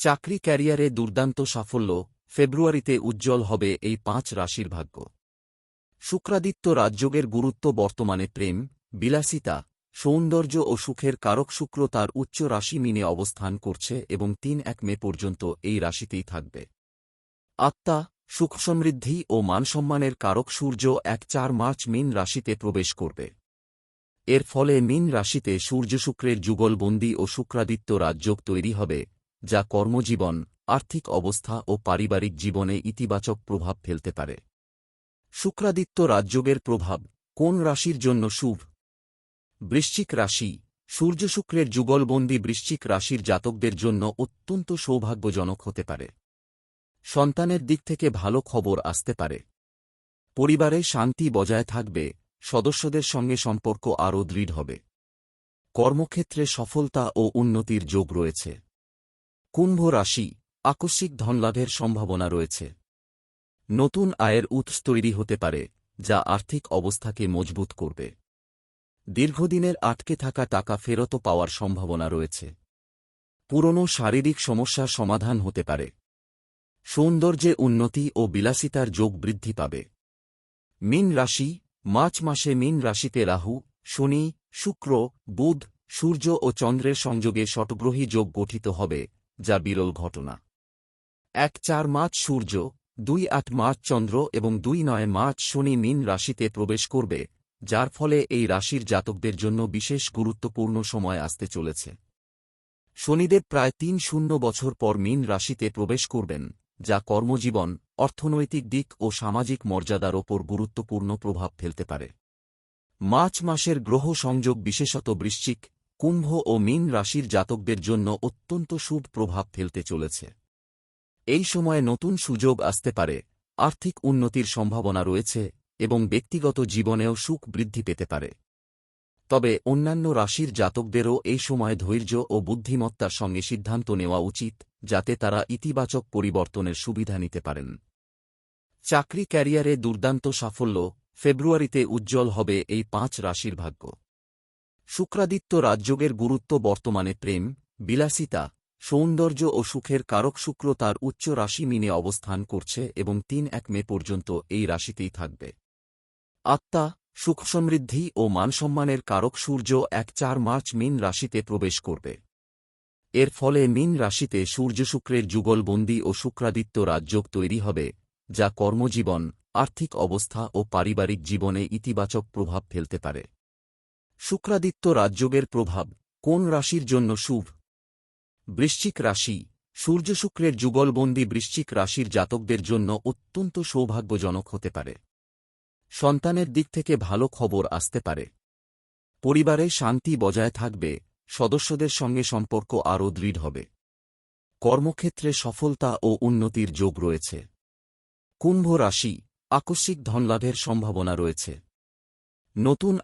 চাকরি ক্যারিয়ারে দুর্দান্ত সাফল্য ফেব্রুয়ারিতে উজ্জ্বল হবে এই পাঁচ রাশির ভাগ্য। শুক্রাদিত্য রাজযোগের গুরুত্ব বর্তমানে প্রেম, বিলাসিতা, সৌন্দর্য ও সুখের কারক শুক্র তার উচ্চ রাশি মিনে অবস্থান করছে এবং তিন এক মে পর্যন্ত এই রাশিতেই থাকবে। আত্মা, সুখ সমৃদ্ধি ও মানসম্মানের কারক সূর্য এক চার মার্চ মিন রাশিতে প্রবেশ করবে। এর ফলে মিন রাশিতে সূর্য শুক্রের যুগলবন্দী ও শুক্রাদিত্য রাজযোগ তৈরি হবে যা কর্মজীবন, আর্থিক অবস্থা ও পারিবারিক জীবনে ইতিবাচক প্রভাব ফেলতে পারে। শুক্রাদিত্য রাজযোগের প্রভাব, কোন রাশির জন্য শুভ? বৃশ্চিক রাশি, সূর্য শুক্রের যুগলবন্দী বৃশ্চিক রাশির জাতকদের জন্য অত্যন্ত সৌভাগ্যজনক হতে পারে। সন্তানের দিক থেকে ভালো খবর আসতে পারে। পরিবারে শান্তি বজায় থাকবে, সদস্যদের সঙ্গে সম্পর্ক আরও দৃঢ় হবে। কর্মক্ষেত্রে সফলতা ও উন্নতির যোগ রয়েছে। কুম্ভ রাশি, আকস্মিক ধনলাভের সম্ভাবনা রয়েছে। নতুন আয়ের উৎস তৈরি হতে পারে, যা আর্থিক অবস্থাকে মজবুত করবে। দীর্ঘদিনের আটকে থাকা টাকা ফেরত পাওয়ার সম্ভাবনা রয়েছে। পুরনো শারীরিক সমস্যার সমাধান হতে পারে। সৌন্দর্যে উন্নতি ও বিলাসিতার যোগ বৃদ্ধি পাবে। মিন রাশি, মার্চ মাসে মিন রাশিতে রাহু, শনি, শুক্র, বুধ, সূর্য ও চন্দ্রের সংযোগে শটগ্রহী যোগ গঠিত হবে। যা বিরল ঘটনা। এক চার মার্চ সূর্য, দুই আট মার্চ চন্দ্র এবং দুই নয় মার্চ শনি মিন রাশিতে প্রবেশ করবে, যার ফলে এই রাশির জাতকদের জন্য বিশেষ গুরুত্বপূর্ণ সময় আসতে চলেছে। শনিদেব প্রায় তিন শূন্য বছর পর মিন রাশিতে প্রবেশ করবেন, যা কর্মজীবন, অর্থনৈতিক দিক ও সামাজিক মর্যাদার ওপর গুরুত্বপূর্ণ প্রভাব ফেলতে পারে। মার্চ মাসের গ্রহ সংযোগ বিশেষত বৃশ্চিক কুম্ভ ও মিন রাশির জাতকদের জন্য অত্যন্ত শুভ প্রভাব ফেলতে চলেছে। এই সময়ে নতুন সুযোগ আসতে পারে, আর্থিক উন্নতির সম্ভাবনা রয়েছে এবং ব্যক্তিগত জীবনেও সুখ বৃদ্ধি পেতে পারে। তবে অন্যান্য রাশির জাতকদেরও এই সময় ধৈর্য ও বুদ্ধিমত্তার সঙ্গে সিদ্ধান্ত নেওয়া উচিত, যাতে তারা ইতিবাচক পরিবর্তনের সুবিধা নিতে পারেন। চাকরি ক্যারিয়ারে দুর্দান্ত সাফল্য, ফেব্রুয়ারিতে উজ্জ্বল হবে এই পাঁচ রাশির ভাগ্য। শুক্রাদিত্য রাজযোগের গুরুত্ব বর্তমানে প্রেম, বিলাসিতা, সৌন্দর্য ও সুখের কারক শুক্র তার উচ্চ রাশি মিনে অবস্থান করছে এবং তিন এক মে পর্যন্ত এই রাশিতেই থাকবে। আত্মা, সুখ সমৃদ্ধি ও মানসম্মানের কারক সূর্য এক চার মার্চ মিন রাশিতে প্রবেশ করবে। এর ফলে মিন রাশিতে সূর্য শুক্রের যুগলবন্দী ও শুক্রাদিত্য রাজযোগ তৈরি হবে, যা কর্মজীবন, আর্থিক অবস্থা ও পারিবারিক জীবনে ইতিবাচক প্রভাব ফেলতে পারে। শুক্রাদিত্য রাজযোগের প্রভাব, কোন রাশির জন্য শুভ? বৃশ্চিক রাশি, সূর্য শুক্রের যুগলবন্দী বৃশ্চিক রাশির জাতকদের জন্য অত্যন্ত সৌভাগ্যজনক হতে পারে। সন্তানের দিক থেকে ভালো খবর আসতে পারে। পরিবারে শান্তি বজায় থাকবে, সদস্যদের সঙ্গে সম্পর্ক আরও দৃঢ় হবে। কর্মক্ষেত্রে সফলতা ও উন্নতির যোগ রয়েছে। কুম্ভ রাশি, আকস্মিক ধনলাভের সম্ভাবনা রয়েছে। নতুন